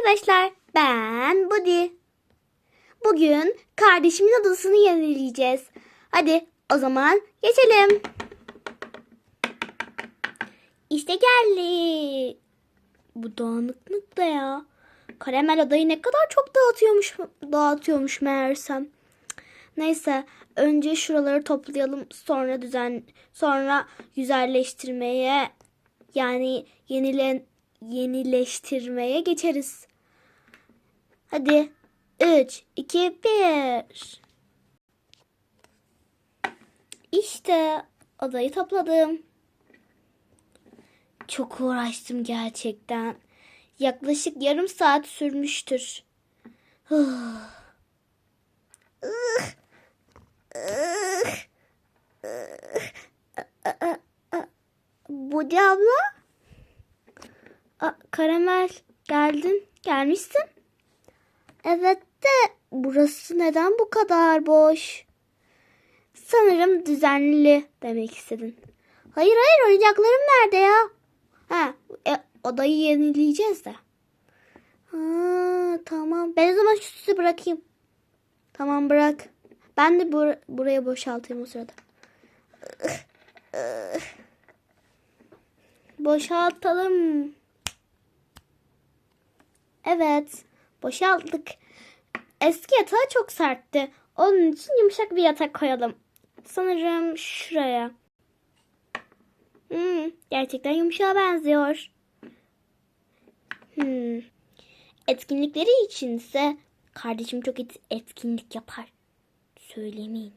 arkadaşlar, ben Budi. Bugün kardeşimin odasını yenileyeceğiz. Hadi o zaman geçelim. İşte geldi. Bu dağınıklık da ya. Karamel odayı ne kadar çok dağıtıyormuş, dağıtıyormuş meğersem. Neyse önce şuraları toplayalım sonra düzen sonra güzelleştirmeye yani yenilen yenileştirmeye geçeriz. Hadi 3 2 1 İşte odayı topladım. Çok uğraştım gerçekten. Yaklaşık yarım saat sürmüştür. Budi abla? A, karamel geldin. Gelmişsin. Evet de burası neden bu kadar boş? Sanırım düzenli demek istedin. Hayır hayır oyuncaklarım nerede ya? Ha, e, odayı yenileyeceğiz de. Ha, tamam. Ben o zaman şu süsü bırakayım. Tamam bırak. Ben de bur- buraya boşaltayım o sırada. Boşaltalım. Evet. Boşalttık. Eski yatağı çok sertti. Onun için yumuşak bir yatak koyalım. Sanırım şuraya. Hmm, gerçekten yumuşağa benziyor. Hmm. Etkinlikleri içinse kardeşim çok et- etkinlik yapar. Söylemeyin.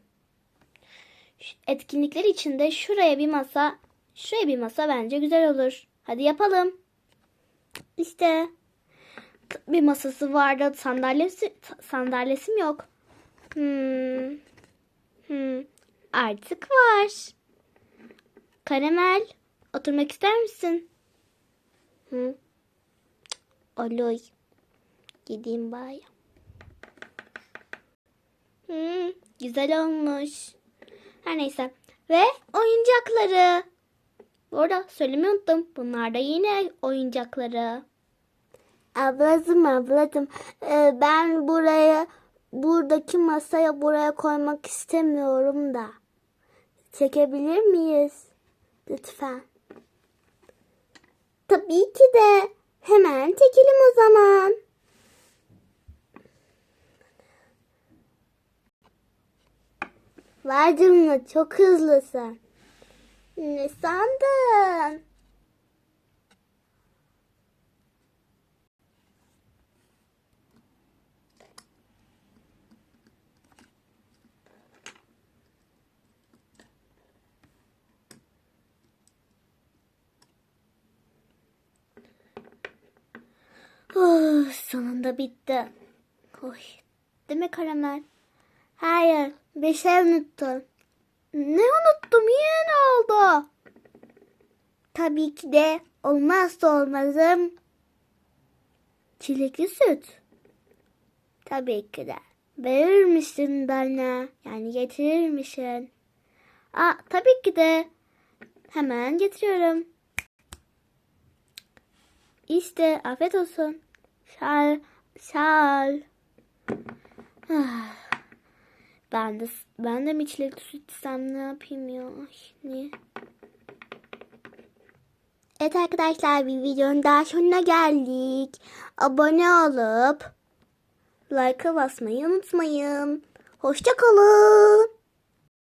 Etkinlikler içinde şuraya bir masa, şuraya bir masa bence güzel olur. Hadi yapalım. İşte bir masası vardı, sandalyesi sandalyesim yok. Hmm. Hmm. Artık var. Karamel, oturmak ister misin? Hı. Aloy. Gideyim bari. Hmm, güzel olmuş. Her neyse. Ve oyuncakları. Bu arada söylemeyi unuttum. Bunlar da yine oyuncakları. Ablacım ablacım e, ben buraya buradaki masaya buraya koymak istemiyorum da. Çekebilir miyiz? Lütfen. Tabii ki de. Hemen çekelim o zaman. Vay canına çok hızlısın. Ne sandın? Oh, sonunda bitti. Oy. Değil mi karamel? Hayır. Bir şey unuttum. Ne unuttum? Yine ne oldu? Tabii ki de olmazsa olmazım. Çilekli süt. Tabii ki de. Verir misin bana? Yani getirir misin? Aa, tabii ki de. Hemen getiriyorum. İşte afiyet olsun. Şal, şal. Ah. Ben de ben de mi çilekli süt içsem ne yapayım ya? Ay, niye? Evet arkadaşlar bir videonun daha sonuna geldik. Abone olup like'a basmayı unutmayın. Hoşçakalın.